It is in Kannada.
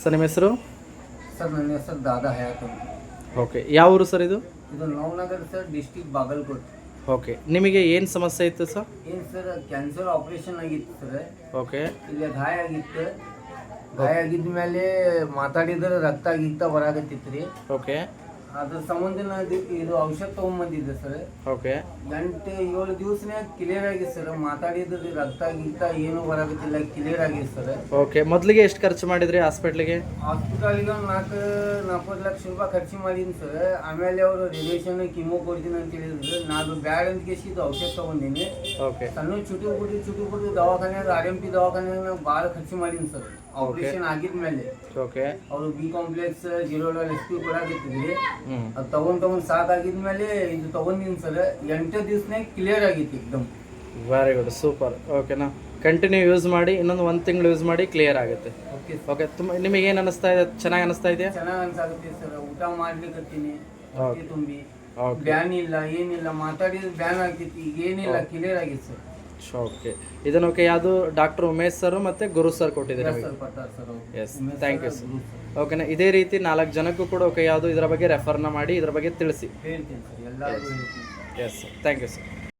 ಸರ್ ನಿಮ್ಮ ಹೆಸರು? ಸರ್ ನನ್ನ ಹೆಸರು ದಾದಾ ಹಯಾತ್ ಅಂತ. ಓಕೆ ಯಾವ ಊರು ಸರ್ ಇದು? ಇದು Navanagar sir district Bagalkote. Okay ನಿಮಗೆ ಏನು ಸಮಸ್ಯೆ ಇತ್ತು ಸರ್? ಏನು ಸರ್ ಕ್ಯಾನ್ಸರ್ ಆಪರೇಷನ್ ಆಗಿತ್ತು ಸರ್. ಓಕೆ ಇಲ್ಲಿ ಗಾಯ ಆಗಿತ್ತು. ಗಾಯ ಆಗಿದ್ದ ಮೇಲೆ ಮಾತಾಡಿದ್ರೆ ರಕ್ತ ಗಿಕ್ತ ಬರಾಕತ್ತಿತ್ತು ರೀ. ಓಕೆ ಅದ್ರ ಸಂಬಂಧ ಇದು- ಔಷಧ ತಗೊಂಬಂದಿದ್ದೆ ಸರ್. ಓಕೆ. ಗಂಟೆ ಏಳು ದಿವಸನೇ ಕ್ಲಿಯರ್ ಆಗಿದೆ ಸರ್. ಮಾತಾಡಿದ್ರೆ ರಕ್ತ ಗಿಕ್ತ ಏನು ಬರಾಕತ್ತಿಲ್ಲ ಕ್ಲಿಯರ್ ಆಗಿದೆ ಸರ್. ಓಕೆ ಮೊದಲಿಗೆ ಎಷ್ಟು ಖರ್ಚು ಮಾಡಿದ್ರಿ ಹಾಸ್ಪಿಟ್ಲಿಗೆ ಹಾಸ್ಪಿಟಲ್ಗೆ ಒಂದು ನಾಲ್ಕು ನಾಲ್ಕೈದು ಲಕ್ಷ ರೂಪಾಯಿ ಖರ್ಚು ಮಾಡಿದ್ದೀನಿ ಸರ್. ಆಮೇಲೆ ಅವರು ರಿಲೇಷನ್ ಕಿಮೋ ಕೊಡ್ತೀನಿ ಅಂತ ಹೇಳಿದ್ರು. ನಾನು ಬ್ಯಾಡ್ ಅಂತ ಕೇಸಿ ಇದು ಔಷಧ ತಗೊಂಡಿನಿ. ಓಕೆ. ಸಣ್ಣ ಚುಟಿ ಬಿಟ್ಟು ಚುಟಿ ಬಿಟ್ಟು ದವಾಖಾನೆ ಆರ್ ಎಂ ಪಿ ದವಾಖಾನೆ ಭಾಳ ಖರ್ಚು ಮಾಡೀನಿ ಸರ್. ಆಪರೇಷನ್ ಆಗಿದ್ಮೇಲೆ ಓಕೆ ಅವರು B complex Zerodol S P ಕೊಡಾಕಿತ್ತಿದ್ರಿ ಆಗಿತ್ತಿದ್ರಿ ಅದು ತಗೊಂಡ್ ತಗೊಂಡ್ ಸಾಕಾಗಿದ್ಮೇಲೆ ಇದು ತಗೊಂದಿನ ಸರ್ ಎಂಟು ದಿವ್ಸನಾಗ ಕ್ಲಿಯರ್ ಆಗಿತ್ತು ಎಕ್ದಮ್ ವೆರಿ ಗುಡ್ ಸೂಪರ್ ಓಕೆನಾ ಕಂಟಿನ್ಯೂ ಯೂಸ್ ಮಾಡಿ ಇನ್ನೊಂದು ಒಂದು ತಿಂಗಳು ಯೂಸ್ ಮಾಡಿ ಕ್ಲಿಯರ್ ಆಗುತ್ತೆ. ಓಕೆ ಓಕೆ ತುಂಬ ನಿಮಗೆ ಏನು ಅನಿಸ್ತಾ ಇದೆ? ಚೆನ್ನಾಗಿ ಅನಿಸ್ತಾ ಇದೆಯಾ? ಚೆನ್ನಾಗಿ ಅನ್ಸಾಗುತ್ತೆ ಸರ್ ಊಟ ಮಾಡ್ಲಿಕ್ಕತ್ತೀನಿ ಹೊಟ್ಟೆ ತುಂಬಿ. ಬ್ಯಾನ್ ಇಲ್ಲ ಏನಿಲ್ಲ ಮಾತಾಡಿದ್ರೆ ಬ್ಯಾನ್ ಆಗ್ತಿತ್ತು. ಈಗ ಏನಿಲ್ಲ ಕ್ಲಿಯರ್ ಆಗಿತ್ತು ಸರ್ ಓಕೆ. ಇದನ್ನು ಓಕೆ ಯಾವುದು? ಡಾಕ್ಟರ್ ಉಮೇಶ್ ಸರ್ ಮತ್ತು ಗುರು ಸರ್ ಕೊಟ್ಟಿದ್ದಾರೆ ಎಸ್ ಥ್ಯಾಂಕ್ ಯು ಸರ್ ಓಕೆನಾ ಇದೇ ರೀತಿ ನಾಲ್ಕು ಜನಕ್ಕೂ ಕೂಡ ಓಕೆ ಯಾವುದು ಇದರ ಬಗ್ಗೆ ರೆಫರ್ನ ಮಾಡಿ ಇದರ ಬಗ್ಗೆ ತಿಳಿಸಿ. S thank you sir